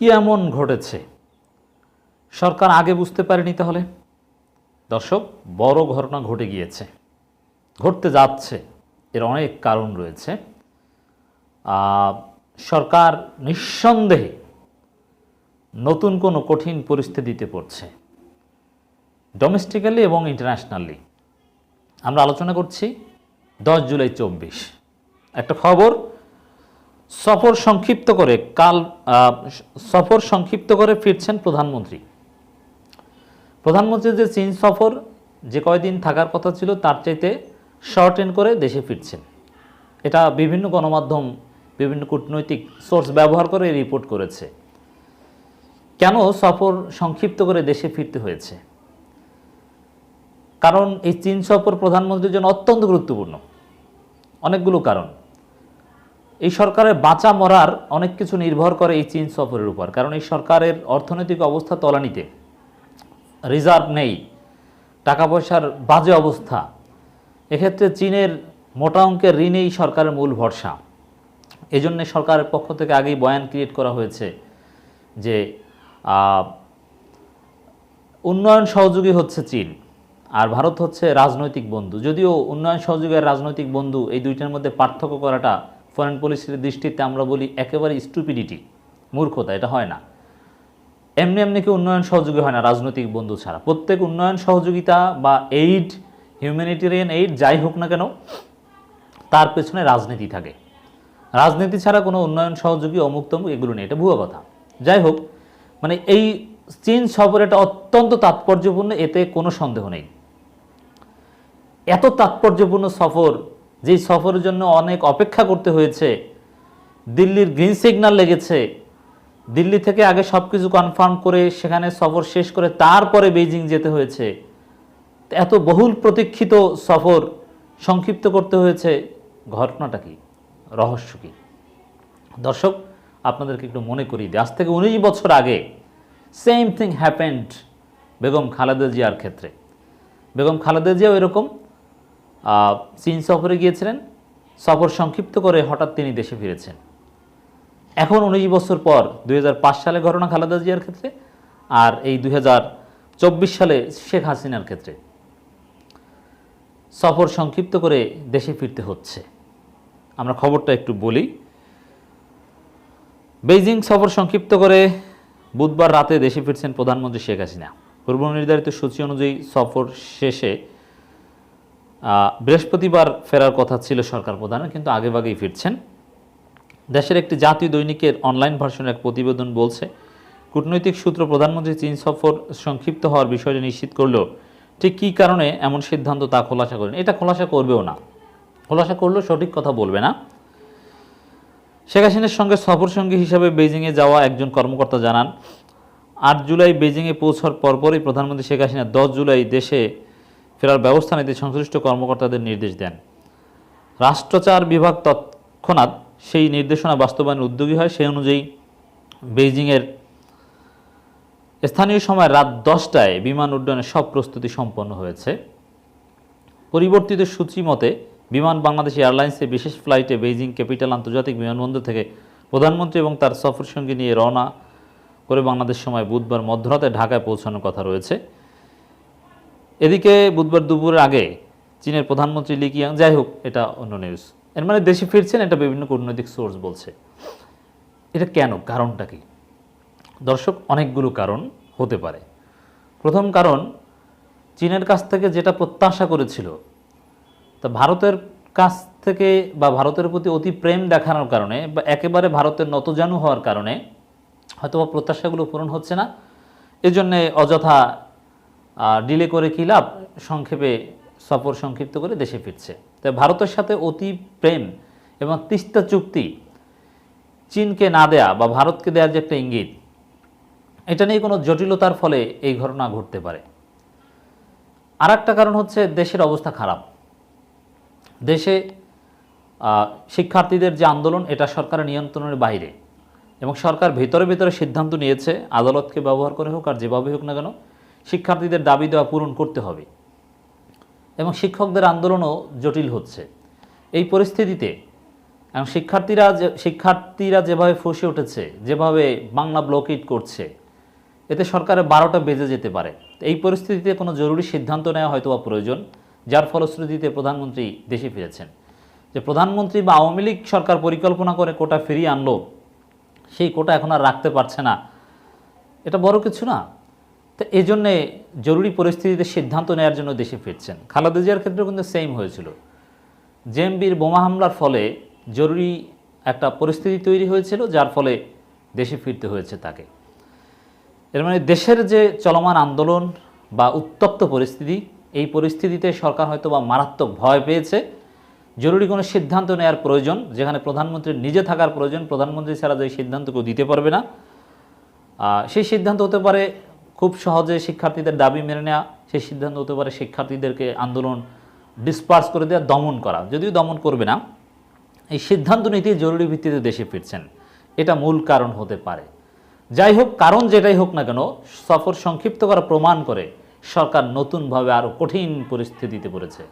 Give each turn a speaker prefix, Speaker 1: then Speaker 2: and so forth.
Speaker 1: কি এমন ঘটেছে? সরকার আগে বুঝতে পারেনি তাহলে? দর্শক, বড় ঘটনা ঘটে গিয়েছে। ঘটতে যাচ্ছে। এর অনেক কারণ রয়েছে। সরকার নিঃসন্দেহে নতুন কোনো কঠিন পরিস্থিতিতে পড়ছে। ডোমেস্টিক্যালি এবং ইন্টারন্যাশনালি আমরা আলোচনা করছি দশ জুলাই চব্বিশ। একটা খবর সফর সংক্ষিপ্ত করে কাল সফর সংক্ষিপ্ত করে ফিরছেন প্রধানমন্ত্রী। প্রধানমন্ত্রীর যে চীন সফর যে কয়দিন থাকার কথা ছিল, তার চাইতে শর্টেন করে দেশে ফিরছেন। এটা বিভিন্ন গণমাধ্যম, বিভিন্ন কূটনৈতিক সোর্স ব্যবহার করে রিপোর্ট করেছে। কেন সফর সংক্ষিপ্ত করে দেশে ফিরতে হয়েছে? কারণ এই চীন সফর প্রধানমন্ত্রীর জন্য অত্যন্ত গুরুত্বপূর্ণ। অনেকগুলো কারণ। এই সরকারের বাঁচা মরার অনেক কিছু নির্ভর করে এই চীন সফরের উপর। কারণ এই সরকারের অর্থনৈতিক অবস্থা তলানিতে, রিজার্ভ নেই টাকা পয়সার বাজে অবস্থা। এক্ষেত্রে চীনের মোটা অঙ্কের ঋণেই সরকারের মূল ভরসা। এই জন্যে সরকারের পক্ষ থেকে আগেই বয়ান ক্রিয়েট করা হয়েছে যে উন্নয়ন সহযোগী হচ্ছে চীন, আর ভারত হচ্ছে রাজনৈতিক বন্ধু। যদিও উন্নয়ন সহযোগী আর রাজনৈতিক বন্ধু এই দুইটার মধ্যে পার্থক্য করাটা ফরেন পলিসির দৃষ্টিতে আমরা বলি একেবারে স্টুপিডিটি মূর্খতা, এটা হয় না। এমনি এমনি কি উন্নয়ন সহযোগী হয় না রাজনৈতিক বন্ধু ছাড়া? প্রত্যেক উন্নয়ন সহযোগিতা বা এইড হিউম্যানিটেরিয়ান এইড যাই হোক না কেন, তার পেছনে রাজনীতি থাকে। রাজনীতি ছাড়া কোনো উন্নয়ন সহযোগী, অমুক তমুক, এগুলো নেই, এটা ভুয়া কথা। যাই হোক মানে এই চীন সফর এটা অত্যন্ত তাৎপর্যপূর্ণ, এতে কোনো সন্দেহ নেই। এত তাৎপর্যপূর্ণ সফর যেই সফরের জন্য অনেক অপেক্ষা করতে হয়েছে। দিল্লির গ্রিন সিগন্যাল লেগেছে। দিল্লি থেকে আগে সব কিছু কনফার্ম করে সেখানে সফর শেষ করে তারপরে বেইজিং যেতে হয়েছে। এত বহুল প্রতীক্ষিত সফর সংক্ষিপ্ত করতে হয়েছে। ঘটনাটা কি? রহস্য কি? দর্শক, আপনাদেরকে একটু মনে করি দিই। আজ থেকে উনিশ বছর আগে same thing happened Begum Khaleda জিয়ার ক্ষেত্রে। বেগম খালেদা জিয়াও এরকম। চীন সফরে গিয়েছিলেন। সফর সংক্ষিপ্ত করে হঠাৎ তিনি দেশে ফিরেছেন। এখন উনিশ বছর পর দু হাজার পাঁচ সালে ঘটনা খালেদা জিয়ার ক্ষেত্রে আর এই দুই হাজার চব্বিশ সালে শেখ হাসিনার ক্ষেত্রে। সফর সংক্ষিপ্ত করে দেশে ফিরতে হচ্ছে। আমরা খবরটা একটু বলি। বেইজিং সফর সংক্ষিপ্ত করে বুধবার রাতে দেশে ফিরছেন প্রধানমন্ত্রী শেখ হাসিনা। পূর্ব নির্ধারিত সূচি অনুযায়ী সফর শেষে বৃহস্পতিবার ফেরার কথা ছিল সরকার প্রধানের, কিন্তু আগেভাগেই ফিরছেন। দেশের একটি জাতীয় দৈনিকের অনলাইন ভার্সনের এক প্রতিবেদন বলছে, কূটনৈতিক সূত্র প্রধানমন্ত্রী চীন সফর সংক্ষিপ্ত হওয়ার বিষয়টি নিশ্চিত করলেও ঠিক কী কারণে এমন সিদ্ধান্ত তা খোলাসা করেন? এটা খোলাসা করবেও না। খোলাসা করলেও সঠিক কথা বলবে না। শেখ হাসিনার সঙ্গে সফর সঙ্গী হিসাবে বেজিংয়ে যাওয়া একজন কর্মকর্তা জানান, আট জুলাই বেজিংয়ে পৌঁছার পরপরই প্রধানমন্ত্রী শেখ হাসিনা দশ জুলাই দেশে ফেরার ব্যবস্থা নিতে সংশ্লিষ্ট কর্মকর্তাদের নির্দেশ দেন। রাষ্ট্রচার বিভাগ তৎক্ষণাৎ সেই নির্দেশনা বাস্তবায়নের উদ্যোগী হয়। সেই অনুযায়ী বেইজিংয়ের স্থানীয় সময় রাত দশটায় বিমান উড্ডয়নের সব প্রস্তুতি সম্পন্ন হয়েছে। পরিবর্তিত সূচি মতে, বিমান বাংলাদেশ এয়ারলাইন্সে বিশেষ ফ্লাইটে বেইজিং ক্যাপিটাল আন্তর্জাতিক বিমানবন্দর থেকে প্রধানমন্ত্রী এবং তার সফর সঙ্গী নিয়ে রওনা করে বাংলাদেশ সময় বুধবার মধ্যরাতে ঢাকায় পৌঁছানোর কথা রয়েছে। এদিকে বুধবার দুপুরের আগে চীনের প্রধানমন্ত্রী লি কিয়াং, যাই হোক, এটা অন্য নিউজ এর মানে দেশে ফিরছেন, এটা বিভিন্ন কূটনৈতিক সোর্স বলছে। এটা কেন? কারণটা কি? দর্শক, অনেকগুলো কারণ হতে পারে। প্রথম কারণ, চীনের কাছ থেকে যেটা প্রত্যাশা করেছিল, তা ভারতের কাছ থেকে বা ভারতের প্রতি অতি প্রেম দেখানোর কারণে বা একেবারে ভারতের নতজানু হওয়ার কারণে হয়তো প্রত্যাশাগুলো পূরণ হচ্ছে না। এজন্যে অযথা ডিলে করে কী লাভ? সংক্ষেপে সফর সংক্ষিপ্ত করে দেশে ফিরছে। তাই ভারতের সাথে অতি প্রেম এবং তিস্তা চুক্তি চীনকে না দেয়া বা ভারতকে দেওয়ার যে একটা ইঙ্গিত, এটা নিয়ে কোনো জটিলতার ফলে এই ঘটনা ঘটতে পারে। আর একটা কারণ হচ্ছে দেশের অবস্থা খারাপ। দেশে শিক্ষার্থীদের যে আন্দোলন, এটা সরকারের নিয়ন্ত্রণের বাইরে এবং সরকার ভেতরে ভেতরে সিদ্ধান্ত নিয়েছে, আদালতকে ব্যবহার করে হোক আর যেভাবে হোক না কেন শিক্ষার্থীদের দাবি দেওয়া পূরণ করতে হবে। এবং শিক্ষকদের আন্দোলনও জটিল হচ্ছে। এই পরিস্থিতিতে এবং শিক্ষার্থীরা যে, শিক্ষার্থীরা যেভাবে ফুসে উঠেছে, যেভাবে বাংলা ব্লকেট করছে, এতে সরকারের বারোটা বেজে যেতে পারে। এই পরিস্থিতিতে কোনো জরুরি সিদ্ধান্ত নেওয়া হয়তো বা প্রয়োজন, যার ফলশ্রুতিতে প্রধানমন্ত্রী দেশে ফিরেছেন। যে প্রধানমন্ত্রী বা আওয়ামী লীগ সরকার পরিকল্পনা করে কোটা ফিরিয়ে আনলো, সেই কোটা এখন আর রাখতে পারছে না। এটা বড় কিছু না। তো এই জন্যে জরুরি পরিস্থিতিতে সিদ্ধান্ত নেওয়ার জন্য দেশে ফিরছেন। খালেদা জিয়ার ক্ষেত্রেও কিন্তু সেম হয়েছিল। জেএমবির বোমা হামলার ফলে জরুরি একটা পরিস্থিতি তৈরি হয়েছিল, যার ফলে দেশে ফিরতে হয়েছে তাকে। এর মানে দেশের যে চলমান আন্দোলন বা উত্তপ্ত পরিস্থিতি, এই পরিস্থিতিতে সরকার হয়তো বা মারাত্মক ভয় পেয়েছে। জরুরি কোনো সিদ্ধান্ত নেওয়ার প্রয়োজন, যেখানে প্রধানমন্ত্রীর নিজে থাকার প্রয়োজন, প্রধানমন্ত্রী ছাড়া যে সিদ্ধান্ত কেউ দিতে পারবে না। সেই সিদ্ধান্ত হতে পারে খুব সহজে শিক্ষার্থীদের দাবি মেনে নেওয়া সেই সিদ্ধান্ত হতে পারে শিক্ষার্থীদেরকে আন্দোলন ডিসপার্স করে দেওয়া দমন করা। যদিও দমন করবে না, এই সিদ্ধান্ত নীতি জরুরি ভিত্তিতে দেশে ফিরছেন। এটা মূল কারণ হতে পারে। যাই হোক, কারণ যেটাই হোক না কেন, সফর সংক্ষিপ্ত করা প্রমাণ করে সরকার নতুনভাবে আরও কঠিন পরিস্থিতিতে পড়েছে।